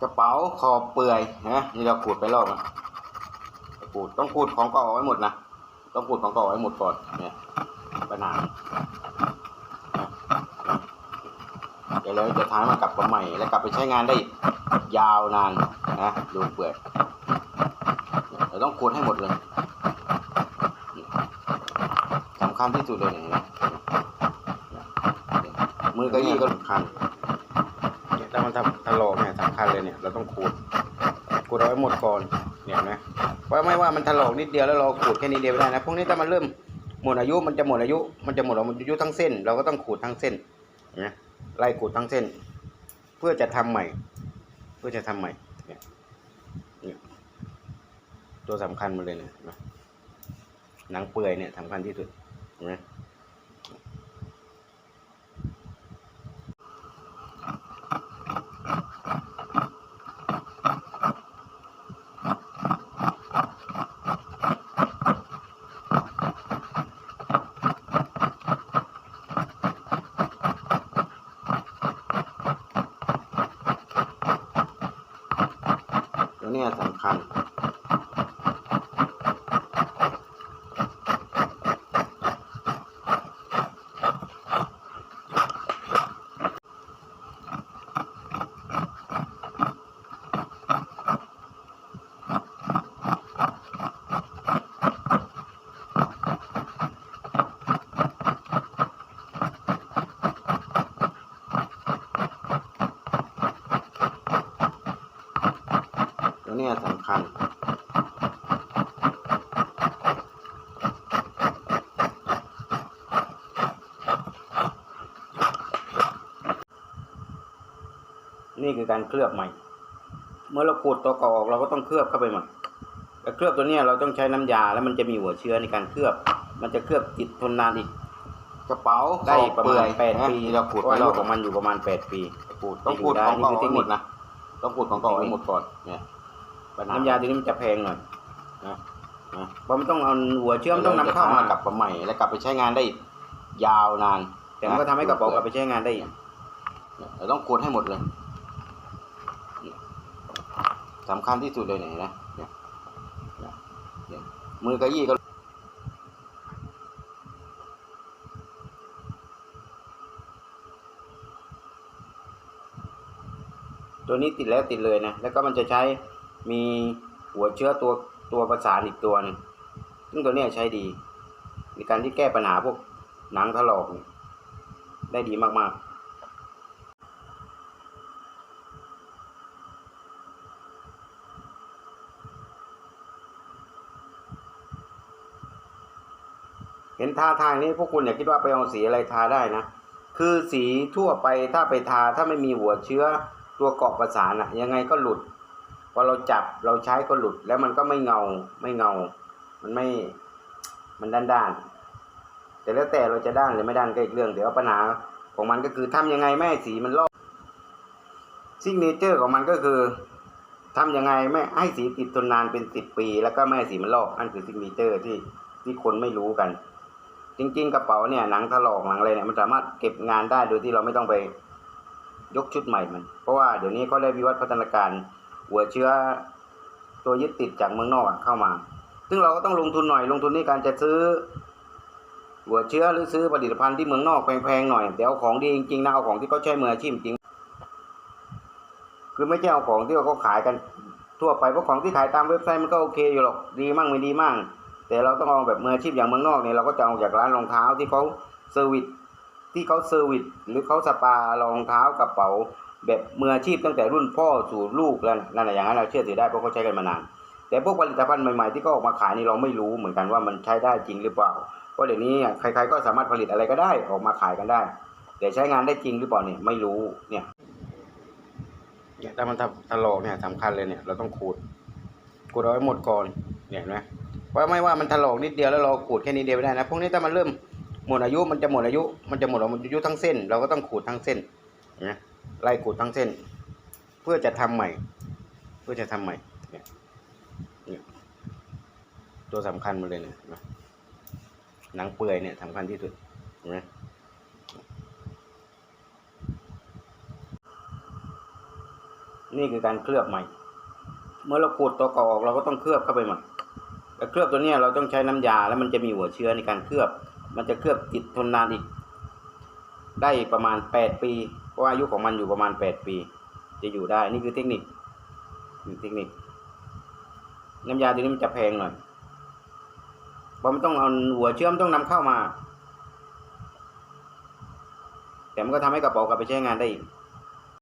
กระเป๋าคอเปื่อยนะนี่เราขูดไปรอบนะขูดต้องขูดของเก่าไว้หมดนะต้องขูดของเก่าไว้หมดก่อนเนี่ยปัญหาเดี๋ยวเราจะท้ายมากลับมาใหม่ แล้วกลับไปใช้งานได้อีกยาวนานนะดูเปื่อยเราต้องขูดให้หมดเลยสำคัญที่สุดเลยเนี่ยมือกระยี่ก็สำคัญ เนี่ยถ้ามันทำถลอกเนี่ยสำ คัญเลยเนี่ย เราต้องขูดขูดเอาไว้หมดก่อนเนี่ยนไหมเพราะไม่ว่ามันถลอกนิดเดียวแล้วเราขูดแค่นิดเดียวไม่ได้นะพวกนี้ถ้ามันเริ่มหมดอายุมันจะหมดอายุ มันจะหมดอายุทั้งเส้น เราก็ต้องขูดทั้งเส้นเนไหมไล่ขูดทั้งเส้น เพื่อจะทำใหม่ เพื่อจะทำใหม่เนี่ยตัวสำคัญมันเลยเนี่ยหนังเปื่อยเนี่ยสำคัญที่สุดเห็นไหม ตัวเนี้ยสำคัญ ตัวเนี้ยสำคัญ นี่คือการเคลือบใหม่ เมื่อเราขูดตัวเก่าออกเราก็ต้องเคลือบเข้าไปใหม่แต่เคลือบตัวเนี้ยเราต้องใช้น้ำยาแล้วมันจะมีหัวเชื้อในการเคลือบ มันจะเคลือบติดทนนานอีก กระเป๋าได้ประเปื่มาอณยแปดนะปีเราขูดเพไปราะอาแล้ยุวของมันอยู่ประมาณแปดปีขูดต้องขูดของเก่าเอาไว้หมดนะต้องขูดของเก่าเอาไว้หมดก่อนเนี่ยปัญหน้ำยาตัวนี้มันจะแพงหน่อยนะนะเพราะมันต้องเอาหัวเชื้อมนต้องนำเข้ามากลับมาใหม่ แล้วกลับไปใช้งานได้อีกยาวนาน แต่มันก็ทำให้กระเป๋ากลับไปใช้งานได้อีกเนี่ยเราต้องขูดให้หมดเลยเนี่ย สำคัญที่สุดเลยเนี่ยนไหมเนี่ยเนี่ยเนี่ยมือกระยี่ก็ตัวนี้ติดแล้วติดเลยนะ แล้วก็มันจะใช้มีหัวเชื้อตัวตัวประสานอีกตัวหนึงซึ่งตัวเนี้ยใช้ดี ในการที่แก้ปัญหาพวกหนังถลอกเนี่ยได้ดีมากๆ เห็นทาทางนี้พวกคุณอย่าคิดว่าไปเอาสีอะไรทาได้นะ คือสีทั่วไปถ้าไปทาถ้าไม่มีหัวเชื้อตัวเกาะประสานอะยังไงก็หลุดพอเราจับเราใช้ก็หลุดแล้วมันก็ไม่เงาไม่เงา มันไม่มันด้านด้านแต่แล้วแต่เราจะด้านหรือไม่ด้านก็อีกเรื่องเดี๋ยวปัญหาของมันก็คือทำยังไงไม่ให้สีมันลอกซิกเนเจอร์ของมันก็คือทำยังไงไม่ให้สีติดทนนานเป็นสิบปี แล้วก็ไม่ให้สีมันลอกนั่นคือซิกเนเจอร์ที่ที่คนไม่รู้กัน จริง ๆ กระเป๋าเนี่ยหนังถลอกหนังอะไรเนี่ยมันสามารถเก็บงานได้โดยที่เราไม่ต้องไปยกชุดใหม่มัน เพราะว่าเดี๋ยวนี้เขาได้วิวัฒนาการหัวเชื้อตัวยึดติดจากเมืองนอกเข้ามา ซึ่งเราก็ต้องลงทุนหน่อยลงทุนในการจะซื้อ หัวเชื้อหรือซื้อผลิตภัณฑ์ที่เมืองนอกแพงๆหน่อยแต่เอาของดีจริงๆนะเอาของที่เขาใช้มืออาชีพจริง คือไม่ใช่เอาของที่เขาขายกันทั่วไปเพราะของที่ขายตามเว็บไซต์มันก็โอเคอยู่หรอกดีมั่งไม่ดีมั่ง แต่เราต้องเอาแบบมืออาชีพอย่างเมืองนอกเนี่ยเราก็จะเอาจากร้านรองเท้าที่เขาเซอร์วิสที่เขาเซอร์วิสหรือเขาสปารองเท้ากระเป๋า แบบมืออาชีพตั้งแต่รุ่นพ่อสู่ลูกแล้วนั่นแหละอย่างนั้นเราเชื่อถือได้เพราะเขาใช้กันมานาน แต่พวกผลิตภัณฑ์ใหม่ๆที่เขาออกมาขายนี่เราไม่รู้เหมือนกันว่ามันใช้ได้จริงหรือเปล่าเพราะเดี๋ยวนี้ใครๆก็สามารถผลิตอะไรก็ได้ออกมาขายกันได้ แต่ใช้งานได้จริงหรือเปล่าเนี่ยไม่รู้เนี่ยเนี่ยถ้ามันทำถลอกเนี่ยสำคัญเลยเนี่ยเราต้องขูดขูดเอาไว้หมดก่อนเนี่ยเห็นไหม เพราะไม่ว่ามันถลอกนิดเดียวแล้วเราขูดแค่นิดเดียวไม่ได้นะพวกนี้ถ้ามันเริ่มหมดอายุมันจะหมดอายุ มันจะหมดอายุทั้งเส้น เราก็ต้องขูดทั้งเส้นนไหมไล่ขูดทั้งเส้น เพื่อจะทำใหม่ เพื่อจะทำใหม่เนี่ยเนี่ยตัวสำคัญมันเลยเนี่ยเห็นไหมหนังเปื่อยเนี่ยสำคัญที่สุดนไหมนี่คือการเคลือบใหม่ เมื่อเราขูดตัวเก่าออกเราก็ต้องเคลือบเข้าไปใหม่ แต่เคลือบตัวนี้เราต้องใช้น้ำยาแล้วมันจะมีหัวเชื้อในการเคลือบ มันจะเคลือบติดทนนานอีก ได้ประมาณแปดปีเพราะว่าอายุของมันอยู่ประมาณแปดปี จะอยู่ได้นี่คือเทคนิคเทคนิค น้ำยาตัวนี้มันจะแพงหน่อยเพราะมันต้องเอาหัวเชื้อมต้องนำเข้ามา แต่มันก็ทำให้กระเป๋ากลับไปใช้งานได้อีก